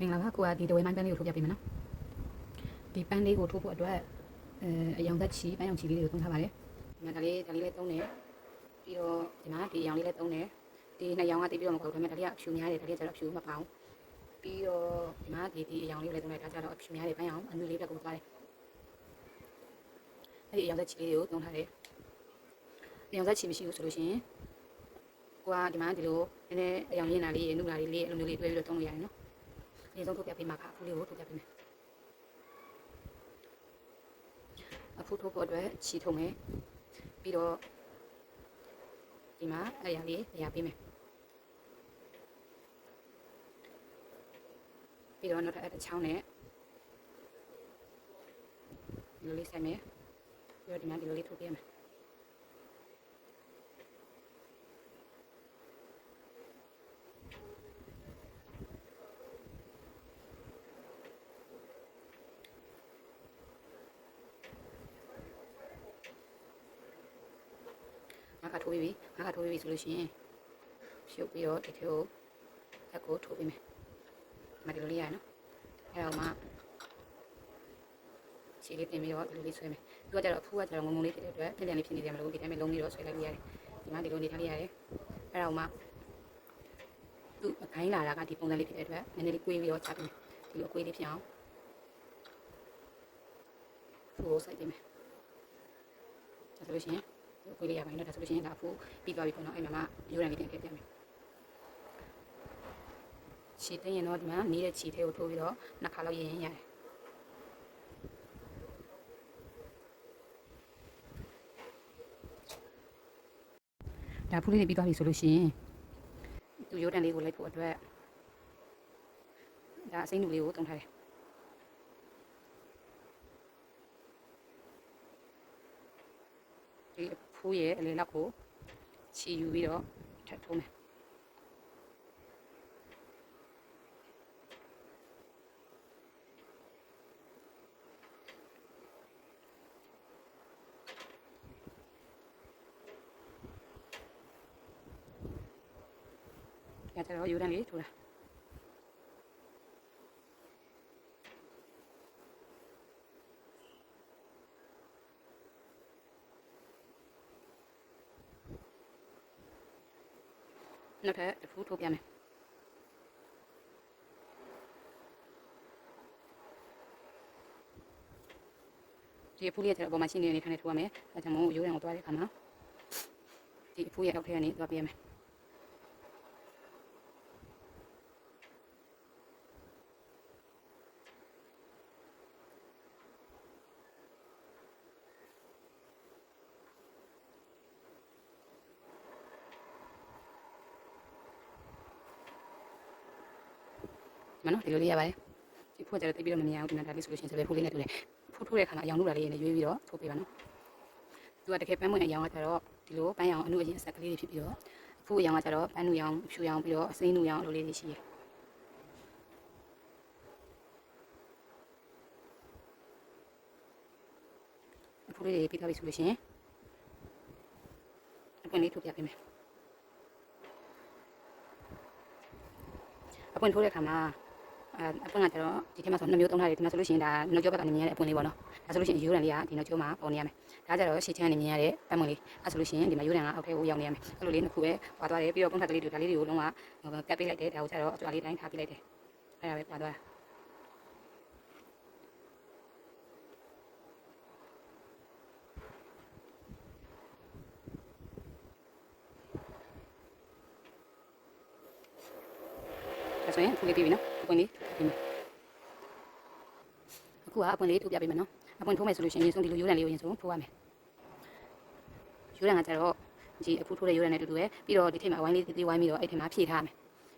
မင်္ဂလာပါကိုကဒီတဝဲမိုင်းပန်းလေးကိုထုတ်ပြပေးမယ်နော်ဒီပန်းလေးကိုထုတ်ဖို့အတွက်အဲအယောင်သက်ချီပန်းရောင်ချီလေးတွေကိုသုံးထားပါတယ်ဒီမှာဒါလေးဒါလေးလည်းသုံးတယ်ပြီးတော့ဒီမှာဒီအယောင်လေးလည်းသုံးတယ်ဒီနှစ်ယောင်ကတိပြီးတော့မဟုတ်ဘူးဒါပေမဲ့ဒါလေးကအဖြူများတယ်ဒါလေးကျတော့အဖြူမပေါအောင်ပြီးတော့ဒီမှာဒီဒီအယောင်လေးကိုလည်းသုံးတယ်ဒါကျတော့အဖြူများတယ်ပန်းရောင်အနုလေးတက်ကိုသွားတယ်အဲ့ဒီအယောင်သက်ချီလေးတွေကိုသုံးထားတယ်အယောင်သက်ချီမရှိဘူးဆိုလို့ရှိရင်ကိုကဒီမှာဒီလိုနည်းနည်းအယောင်ရင်းတာလေးရနုလာလေးလေးအဲ့လိုမျိုးလေးတွဲပြီးတော့သုံးလို့ရတယ်နော် အရင်ဆုံးထုတ်ပြပေးမှာခါအခုလေးကိုထုတ်ပြပေးမယ်အခုထုတ်ဖို့အတွက်ချီထုံမယ်ပြီးတော့ဒီမှာအရာလေးအရာပေးမယ်ပြီးတော့နောက်ထပ်တစ်ချောင်းနဲ့ဒီလိုလေးဆက်မယ်ပြီးတော့ဒီမှာဒီလိုလေးထုတ်ပြမယ် ထိုးပြီးပြီငါကထိုးပြီးပြီဆိုလို့ရှိရင်ဖြုတ်ပြီးတော့ဒီထဲကိုအကိုထိုးပေးမယ်မဒီလိုလေးရနော်အဲ့တော့မှခြေလေးတင်ပြီးတော့ဒီလိုလေးဆွဲမယ်သူကကျတော့အဖူးကကျတော့ငုံငုံလေးဖြစ်တဲ့အတွက်ပြန်ပြန်လေးဖြစ်နေတယ်မလို့ဒီတိုင်းပဲလုံးပြီးတော့ဆွဲလိုက်လို့ရတယ်ဒီမှာဒီလိုနေထားလေးရတယ်အဲ့တော့မှသူအခိုင်းလာတာကဒီပုံစံလေးဖြစ်တဲ့အတွက်နည်းနည်းလေးကွေးပြီးတော့ချပေးမယ်ဒီလိုကွေးလေးဖြစ်အောင်ဖူးကိုစိုက်ပေးမယ်ဒါဆိုလို့ရှိရင် ကိုလေးရပိုင်းတော့ဒါဆိုလို့ရှိရင်ဒါအဖို့ပြီးသွားပြီပေါ့နော်အဲ့မှာမှရိုးရံလေးတင်ထည့်ပြမယ်ခြေသိရင်တော့ဒီမှာနေတဲ့ခြေထဲကိုထိုးပြီးတော့နှစ်ခါလောက်ရင်ရင်ရတယ်ဒါဖူးလေးတွေပြီးသွားပြီဆိုလို့ရှိရင်သူရိုးတန်လေးကိုလိုက်ဖို့အတွက်ဒါအစိမ့်နူလေးကိုတုံးထားတယ် ဒီဖူးရဲ့အလေလောက်ကိုချီယူပြီးတော့ထပ်ထိုးမယ်ညကျတော့ယူတန်းလေးထိုးတာ နောက်ထပ်တစ်ဖူးထိုးပြမယ်ဒီအဖူးလေးကကျတော့အပေါ်မှာရှင်းနေတဲ့နေထိုင်နေထိုးရမယ်အဲဒါကြောင့်မို့ရိုးရံကိုသွားတဲ့အခါမှာဒီအဖူးရဲ့အောက်ထဲကနေသွားပြရမယ် မနော်ဒီလိုလေးရပါတယ်ဒီဖုတ်ကျတော့တိတ်ပြီးတော့မမြင်အောင်ဒီမှာဒါလေးဆိုလို့ရှိရင်စပယ်ဖုတ်လေးနဲ့တူတယ်ဖုတ်ထိုးတဲ့ခါမှာအယောင်လို့တာလေးနဲ့ရွေးပြီးတော့ထိုးပေးပါနော်သူကတကယ်ပန်းမွင့်အယောင်ကကျတော့ဒီလိုပန်းရောင်အနုအရင်ဆက်ကလေးတွေဖြစ်ပြီးတော့ဖုတ်အယောင်ကကျတော့ပန်းနုရောင်ဖြူရောင်ပြီးတော့အစိမ်းနုရောင်လိုလေးတွေရှိတယ်ဖုတ်လေးတွေပြီးသွားပြီဆိုလို့ရှိရင်အပွင့်လေးထိုးပြပေးမယ်အပွင့်ထိုးတဲ့ခါမှာ အဲအပွင့်ကကျတော့ဒီထဲမှာဆိုနှစ်မျိုးသုံးထားတယ်ဒီမှာဆိုလို့ရှိရင်ဒါနှုတ်ကျောဘက်ကနေမြင်ရတဲ့အပွင့်လေးပေါ့နော်ဒါဆိုလို့ရှိရင်ယူရန်လေးကဒီနှုတ်ကျောမှာပေါ်နေရမယ်ဒါကြတော့ရှေ့ချမ်းနေမြင်ရတဲ့ပတ်မွန်လေးအဲဆိုလို့ရှိရင်ဒီမှာယူရန်ကအောက်ထဲကိုရောက်နေရမယ်အဲ့လိုလေးနှစ်ခုပဲပွာသွားတယ်ပြီးတော့ပုံထက်ကလေးတွေဒါလေးတွေကိုလုံးဝကပ်ပေးလိုက်တယ်ဒါကိုကျတော့အကြွားလေးတိုင်းထားပေးလိုက်တယ်အဲ့ဒါပဲပွာသွားတာဒါဆိုရင်အခုလေးပြီးပြီနော် အပွင့်လေးပြီးမယ်အခုကအပွင့်လေးထုတ်ပြပေးမယ်နော်အပွင့်ထိုးမယ်ဆိုလို့ရှိရင်အရင်ဆုံးဒီလိုရိုးတန်လေးကိုအရင်ဆုံးထိုးရမယ်ရိုးတန်ကကျတော့ဒီအဖူးထိုးတဲ့ရိုးတန်နဲ့တူတူပဲပြီးတော့ဒီထိပ်မှာဝိုင်းလေးသေးဝိုင်းပြီးတော့အဲ့ထိပ်မှာဖြည့်ထားမယ်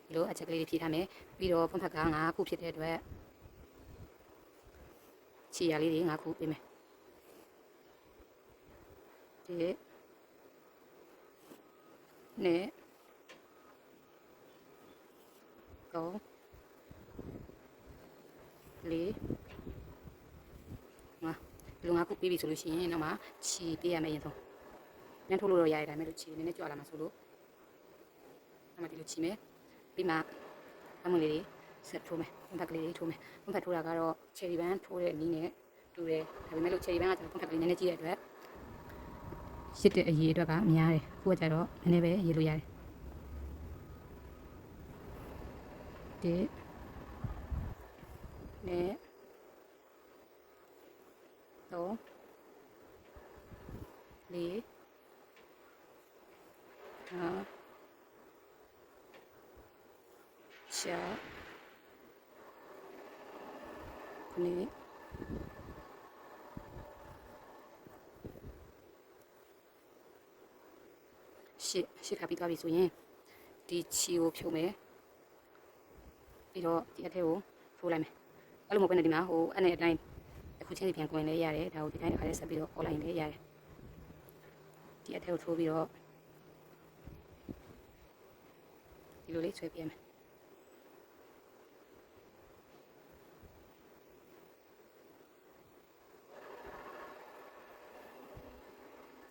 ဒီလိုအချက်ကလေးတွေဖြည့်ထားမယ်ပြီးတော့ဖွန်ဖက်က9ခုဖြစ်တဲ့အတွက်ချီရလေးတွေ9ခုပေးမယ်ဒီနဲ့တော့ လေးငါဒီလိုငါခုပြီးပြီဆိုလို့ရှိရင်တော့မှခြီပေးရမယ်ရင်ဆုံးညှထုတ်လို့တော့ရရတိုင်းပဲလို့ခြီနည်းနည်းကြွလာမှာဆိုလို့အဲ့မှာဒီလိုခြီမယ်ပြီးမှအမွေလေးတွေဆက်ထိုးမယ်ပွန်ဖက်ကလေးလေးထိုးမယ်ပွန်ဖက်ထိုးတာကတော့ချယ်ရီဘန်ထိုးတဲ့နည်းနဲ့တူတယ်ဒါပေမဲ့လို့ချယ်ရီဘန်ကကျွန်တော်ပွန်ဖက်ကလေးနည်းနည်းကြီးတဲ့အတွက်ရှစ်တဲ့အရေးအတွက်ကများတယ်အခုကကျတော့နည်းနည်းပဲရေးလို့ရတယ်ဒီ နဲ့တော့လေးဟာရှာခုနှစ်ရှစ်ရှစ်ခါပြီးသွားပြီဆိုရင်ဒီချီကိုဖြုတ်မယ်ပြီးတော့ဒီအထက်ကိုထိုးလိုက်မယ် အဲ့လိုမဟုတ်ဘဲနဲ့ဒီမှာဟိုအဲ့နဲ့အတိုင်းတစ်ခုချင်းစီပြန်ကွင်လဲရတယ်ဒါကိုဒီတိုင်းတစ်ခါလေးဆက်ပြီးတော့ပေါ်လိုက်လဲရတယ်ဒီအထက်ကိုထိုးပြီးတော့ဒီလိုလေးဆွဲပြရမယ်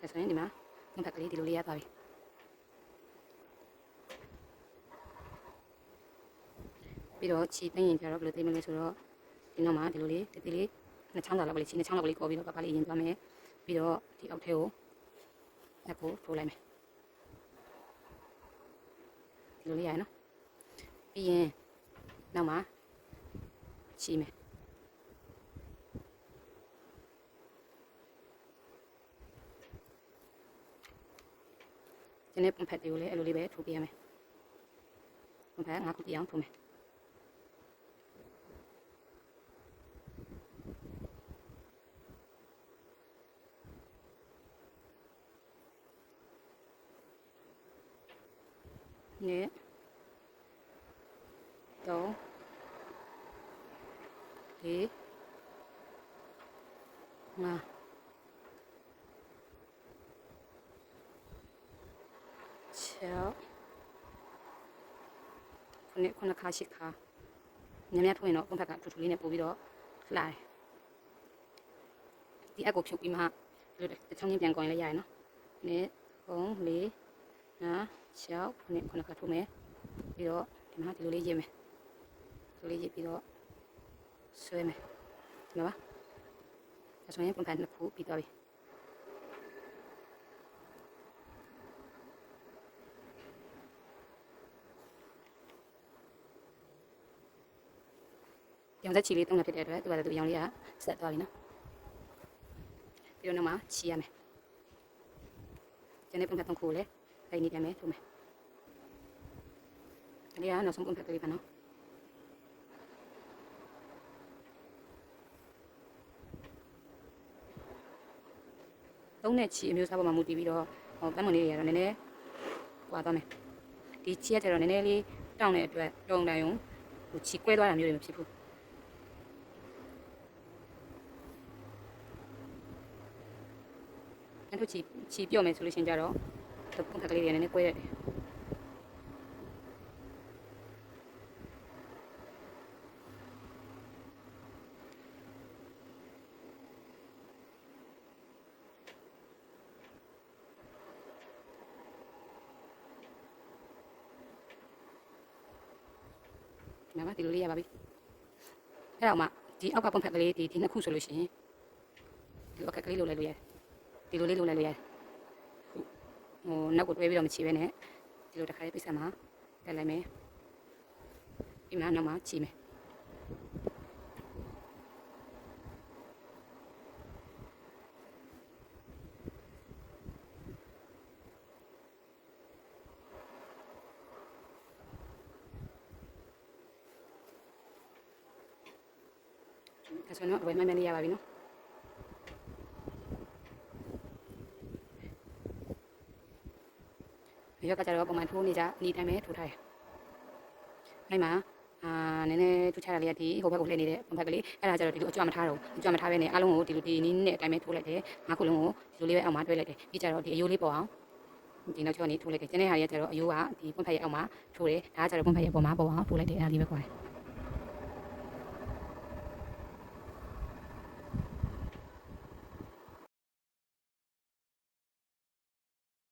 ဒါဆိုရင်ဒီမှာငါဘက်ကလေးဒီလိုလေးရသွားပြီပြီးတော့ခြေသိမ့်ရင်ကြတော့ဘယ်လိုသိမလဲဆိုတော့ ဒီနောက်မှာဒီလိုလေးတတိလေးနှစ်ချောင်းစာလောက်ကလေးခြေနှစ်ချောင်းလောက်ကလေးကော်ပြီးတော့ပပလေးရင်သွားမယ်ပြီးတော့ဒီအောက်ထဲကိုလက်ကိုထိုးလိုက်မယ်ဒီလိုလေးရရနော်ပြီးရင်နောက်မှာခြေမယ်ဒီနေ့ပုံဖက်တွေကိုလည်းအဲ့လိုလေးပဲထိုးပြရမယ်ပုံဖက်ငါးခုပြအောင်ထိုးမယ် နှစ်သုံးလေးငါ၆ခုနှစ်ခုနှစ်ခါရှိခါညများထွင်တော့ပုံဖက်ကထူထူလေးနဲ့ပို့ပြီးတော့လှတယ်ဒီအက်ကိုဖြုတ်ပြီးမှဒီလိုတစ်ချောင်းချင်းပြန်ကောင်းရင်လည်းရရနော်နှစ်သုံးလေးငါ 6ခုနှစ်ခုနှစ်ခါထိုးမယ်ပြီးတော့ဒီမှာဒီလိုလေးရေးမယ်ဒီလိုလေးရေးပြီးတော့ဆွဲမယ်ဒီမှာပါဒါဆိုရင်ပုံဖန်နှစ်ခုပြီးသွားပြီရောင်သက်ချီလေးတုံးနေဖြစ်တဲ့အတွက်သူကလည်းသူရောင်လေးကဆက်သွားပြီနော်ပြီးတော့နောက်မှာချီရမယ်ကျန်တဲ့ပုံဖန်သုံးခုကိုလည်း အဲ့ဒီတည်းမယ်ထိုးမယ်ဒီကနောက်ဆုံးပုံဖက်ကလေးပါနော်သုံးတဲ့ချီအမျိုးအစားပေါ်မှာမူတည်ပြီးတော့ဟောပန်းမွန်လေးတွေကတော့နည်းနည်းဟွာသွားမယ်ဒီချီရက်ကျတော့နည်းနည်းလေးတောင်းတဲ့အတွက်တုံတိုင်ုံဟိုချီကွဲသွားတာမျိုးတွေမဖြစ်ဘူးအဲ့တို့ချီချီပြော့မယ်ဆိုလို့ရှိရင်ကြတော့ ပုံဖက်ကလေးတွေနည်းနည်းကွဲရတယ်ဒီမှာပါဒီလိုလေးရပါပြီအဲ့တော့မှဒီအောက်ကပုံဖက်ကလေးဒီဒီနှစ်ခုဆိုလို့ရှိရင်ဒီအောက်ကကလေးလိုလိုက်လို့ရတယ်ဒီလိုလေးလိုလိုက်လို့ရတယ် ဟိုနောက်ကိုတွဲပြီးတော့မချီပဲနဲ့ဒီလိုတစ်ခါလေးပိတ်ဆက်မှာတက်လိုက်မယ်ပြီးမှနောက်မှာချီမယ်ဒါဆိုတော့ဝယ်မှန်းမှန်းလေးရပါပြီနော် ရောက်ကကြတော့ပုံမှန်ထိုးနေကြအနီးတိုင်းပဲထိုးထားတယ်။အဲ့မှာအာနည်းနည်းထူးခြားတာလေးကဒီဟိုဘက်ကိုလှည့်နေတဲ့ပုံဖက်ကလေးအဲ့ဒါကြတော့ဒီလိုအကြွမထားတော့အကြွမထားပဲနဲ့အားလုံးကိုဒီလိုဒီနီးနဲ့အတိုင်းပဲထိုးလိုက်တယ်။ငါးခုလုံးကိုဒီလိုလေးပဲအောက်မှာတွဲလိုက်တယ်။ပြီးကြတော့ဒီအယိုးလေးပေါ်အောင်ဒီနောက်ကျောကနေထိုးလိုက်တယ်။ကျန်တဲ့ဟာတွေကကြတော့အယိုးကဒီပုံဖက်ရဲ့အောက်မှာထိုးတယ်။ဒါကကြတော့ပုံဖက်ရဲ့ပေါ်မှာပေါ်အောင်ထိုးလိုက်တယ်အဲ့ဒါလေးပဲခေါ်တယ်။